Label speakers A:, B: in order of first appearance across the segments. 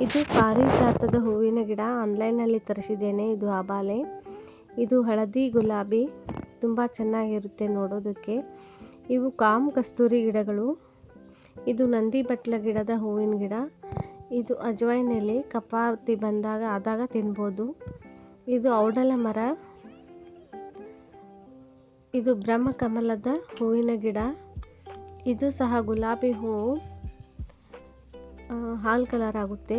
A: ಇದು ಪಾರಿಜಾತದ ಹೂವಿನ ಗಿಡ. ಆನ್ಲೈನಲ್ಲಿ ತರಿಸಿದ್ದೇನೆ. ಇದು ಆಬಾಲೆ ಇದು ಹಳದಿ ಗುಲಾಬಿ. ತುಂಬ ಚೆನ್ನಾಗಿರುತ್ತೆ ನೋಡೋದಕ್ಕೆ. ಇವು ಕಾಮ್ ಕಸ್ತೂರಿ ಗಿಡಗಳು. ಇದು ನಂದಿ ಬಟ್ಲ ಗಿಡದ ಹೂವಿನ ಗಿಡ. ಇದು ಅಜ್ವೈನ್ ಎಲೆ ಕಪಾತಿ ಬಂದಾಗ ಆದಾಗ ತಿನ್ಬೋದು. ಇದು ಔಡಲ ಮರ. ಇದು ಬ್ರಹ್ಮಕಮಲದ ಹೂವಿನ ಗಿಡ. ಇದು ಸಹ ಗುಲಾಬಿ ಹೂವು. ಹಾಲು ಕಲರ್ ಆಗುತ್ತೆ.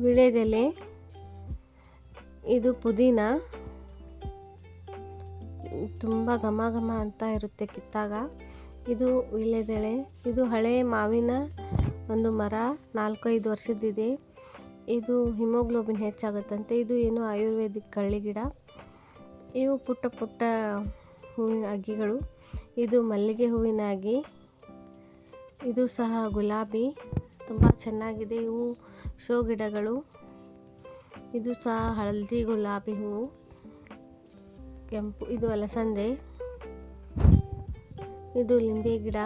A: ವಿಳೆದೆಲೆ, ಇದು ಪುದೀನ. ತುಂಬ ಘಮ ಘಮ ಅಂತ ಇರುತ್ತೆ ಕಿತ್ತಾಗ. ಇದು ವಿಳೆದೆಲೆ, ಇದು ಹಳೆ ಮಾವಿನ ಒಂದು ಮರ, ನಾಲ್ಕೈದು ವರ್ಷದ್ದಿದೆ. ಇದು ಹಿಮೋಗ್ಲೋಬಿನ್ ಹೆಚ್ಚಾಗುತ್ತಂತೆ. ಇದು ಏನು ಆಯುರ್ವೇದಿಕ್ ಕಳ್ಳಿ ಗಿಡ. ಇವು ಪುಟ್ಟ ಪುಟ್ಟ ಹೂವಿನ ಅಗ್ಗಿಗಳು. ಇದು ಮಲ್ಲಿಗೆ ಹೂವಿನ ಅಗಿ ಇದು ಸಹ ಗುಲಾಬಿ. ತುಂಬ ಚೆನ್ನಾಗಿದೆ ಇವು ಶೋ ಗಿಡಗಳು. ಇದು ಸಹ ಹಳದಿ ಗುಲಾಬಿ ಹೂವು ಕೆಂಪು, ಇದು ಅಲಸಂದೆ, ಇದು ಲಿಂಬೆ ಗಿಡ.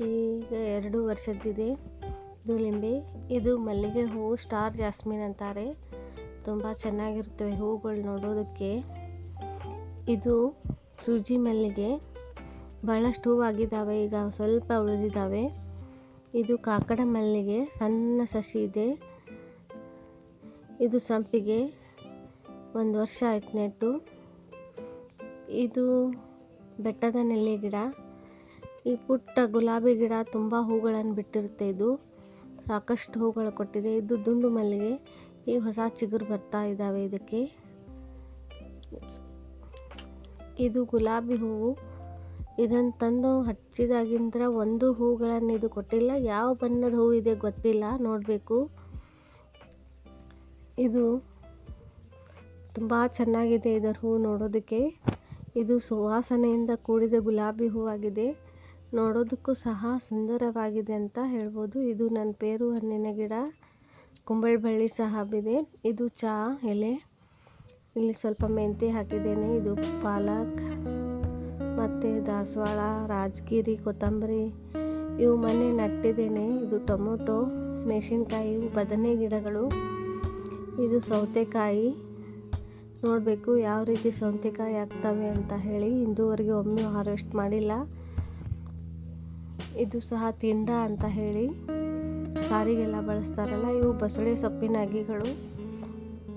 A: ಈಗ ಎರಡು ವರ್ಷದ್ದಿದೆ ಇದು ಲಿಂಬೆ, ಇದು ಮಲ್ಲಿಗೆ ಹೂವು ಸ್ಟಾರ್ ಜಾಸ್ಮಿನ್ ಅಂತಾರೆ. ತುಂಬ ಚೆನ್ನಾಗಿರ್ತವೆ ಹೂಗಳು ನೋಡೋದಕ್ಕೆ. ಇದು ಸೂಜಿ ಮಲ್ಲಿಗೆ. ಭಾಳಷ್ಟು ಹೂವಾಗಿದ್ದಾವೆ, ಈಗ ಸ್ವಲ್ಪ ಉಳಿದಿದ್ದಾವೆ. ಇದು ಕಾಕಡ ಮಲ್ಲಿಗೆ, ಸಣ್ಣ ಸಸಿ ಇದೆ. ಇದು ಸಂಪಿಗೆ, ಒಂದು ವರ್ಷ ಆಯ್ತು ನೆಟ್ಟು. ಇದು ಬೆಟ್ಟದ ನೆಲ್ಲಿ ಗಿಡ. ಈ ಪುಟ್ಟ ಗುಲಾಬಿ ಗಿಡ ತುಂಬ ಹೂಗಳನ್ನು ಬಿಟ್ಟಿರುತ್ತೆ ಇದು. ಸಾಕಷ್ಟು ಹೂಗಳು ಕೊಟ್ಟಿದೆ. ಇದು ದುಂಡು ಮಲ್ಲಿಗೆ. ಈ ಹೊಸ ಚಿಗುರು ಬರ್ತಾ ಇದ್ದಾವೆ ಇದಕ್ಕೆ. ಇದು ಗುಲಾಬಿ ಹೂವು. ಇದನ್ನು ತಂದು ಹಚ್ಚಿದಾಗಿಂದ ಒಂದು ಹೂಗಳನ್ನು ಇದು ಕೊಟ್ಟಿಲ್ಲ. ಯಾವ ಬಣ್ಣದ ಹೂ ಇದೆ ಗೊತ್ತಿಲ್ಲ. ನೋಡಬೇಕು. ಇದು ತುಂಬ ಚೆನ್ನಾಗಿದೆ ಇದರ ಹೂ ನೋಡೋದಕ್ಕೆ. ಇದು ಸುವಾಸನೆಯಿಂದ ಕೂಡಿದ ಗುಲಾಬಿ ಹೂವಾಗಿದೆ. ನೋಡೋದಕ್ಕೂ ಸಹ ಸುಂದರವಾಗಿದೆ ಅಂತ ಹೇಳ್ಬೋದು. ಇದು ನನ್ನ ಪೇರು ಹಣ್ಣಿನ ಗಿಡ. ಕುಂಬಳಬಳ್ಳಿ ಸಹ ಬಿದೆ ಇದು ಚಹಾ ಎಲೆ. ಇಲ್ಲಿ ಸ್ವಲ್ಪ ಮೆಂತೆ ಹಾಕಿದ್ದೇನೆ. ಇದು ಪಾಲಕ್. ಮತ್ತು ದಾಸವಾಳ, ರಾಜಗಿರಿ, ಕೊತ್ತಂಬರಿ ಇವು ಮನೆ ನಟ್ಟಿದ್ದೇನೆ. ಇದು ಟೊಮೊಟೊ, ಮೆಣಸಿನ್ಕಾಯಿ, ಬದನೆ ಗಿಡಗಳು. ಇದು ಸೌತೆಕಾಯಿ. ನೋಡಬೇಕು ಯಾವ ರೀತಿ ಸೌತೆಕಾಯಿ ಆಗ್ತವೆ ಅಂತ ಹೇಳಿ ಇಂದುವರೆಗೆ ಒಮ್ಮೆ ಹಾರ್ವೆಸ್ಟ್ ಮಾಡಿಲ್ಲ. ಇದು ಸಹ ತಿಂಡ ಅಂತ ಹೇಳಿ ಸಾರಿಗೆಲ್ಲ ಬಳಸ್ತಾರಲ್ಲ, ಇವು ಬಸಳೆ ಸೊಪ್ಪಿನ ಅಗಿಗಳು.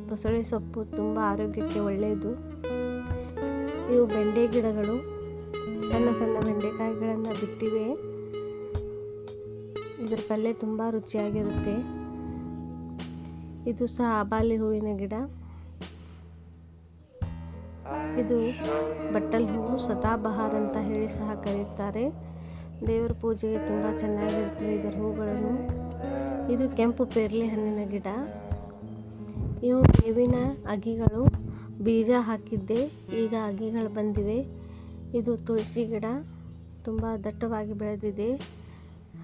A: ಬಸಳೆ ಸೊಪ್ಪು ತುಂಬ ಆರೋಗ್ಯಕ್ಕೆ ಒಳ್ಳೆಯದು ಇವು ಬೆಂಡೆ ಗಿಡಗಳು. ಸಣ್ಣ ಸಣ್ಣ ಬೆಂಡೆಕಾಯಿಗಳನ್ನು ಬಿಟ್ಟಿವೆ. ಇದರ ಪಲ್ಯ ತುಂಬ ರುಚಿಯಾಗಿರುತ್ತೆ. ಇದು ಸಹ ಆಬಾಲಿ ಹೂವಿನ ಗಿಡ. ಇದು ಬಟ್ಟಲ್ ಹೂವು ಸದಾಬಹಾರ್ ಅಂತ ಹೇಳಿ ಸಹ ಕರೆಯುತ್ತಾರೆ. ದೇವರ ಪೂಜೆಗೆ ತುಂಬ ಚೆನ್ನಾಗಿರುತ್ತದೆ ಇದರ ಹೂಗಳನ್ನು. ಇದು ಕೆಂಪು ಪೇರ್ಲೆ ಹಣ್ಣಿನ ಗಿಡ. ಇವು ಬೇವಿನ ಅಗಿಗಳು. ಬೀಜ ಹಾಕಿದ್ದೆ. ಈಗ ಅಗಿಗಳು ಬಂದಿವೆ. ಇದು ತುಳಸಿ ಗಿಡ. ತುಂಬ ದಟ್ಟವಾಗಿ ಬೆಳೆದಿದೆ.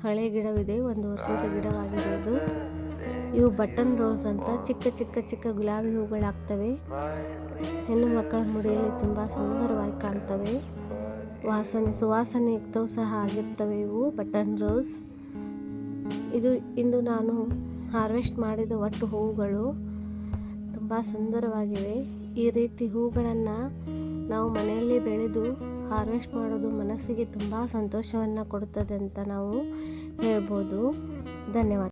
A: ಹಳೆ ಗಿಡವಿದೆ. ಒಂದು ವರ್ಷದ ಗಿಡವಾಗಿದೆ ಇದು. ಇವು ಬಟನ್ ರೋಸ್ ಅಂತ. ಚಿಕ್ಕ ಚಿಕ್ಕ ಚಿಕ್ಕ ಗುಲಾಬಿ ಹೂಗಳಾಗ್ತವೆ. ಹೆಣ್ಣು ಮಕ್ಕಳ ಮುಡಿಯಲ್ಲಿ ತುಂಬ ಸುಂದರವಾಗಿ ಕಾಣ್ತವೆ. ವಾಸನೆ ಸುವಾಸನೆ ಯುಕ್ತವು ಸಹ ಆಗಿರ್ತವೆ ಇವು ಬಟನ್ ರೋಸ್. ಇದು ಇಂದು ನಾನು ಹಾರ್ವೆಸ್ಟ್ ಮಾಡಿದ ಒಟ್ಟು ಹೂವುಗಳು. ತುಂಬ ಸುಂದರವಾಗಿವೆ. ಈ ರೀತಿ ಹೂಗಳನ್ನು ನಾವು ಮನೆಯಲ್ಲಿ ಬೆಳೆದು ಹಾರ್ವೆಸ್ಟ್ ಮಾಡೋದು ಮನಸ್ಸಿಗೆ ತುಂಬ ಸಂತೋಷವನ್ನು ಕೊಡುತ್ತದೆ ಅಂತ ನಾವು ಹೇಳ್ಬೋದು. ಧನ್ಯವಾದ.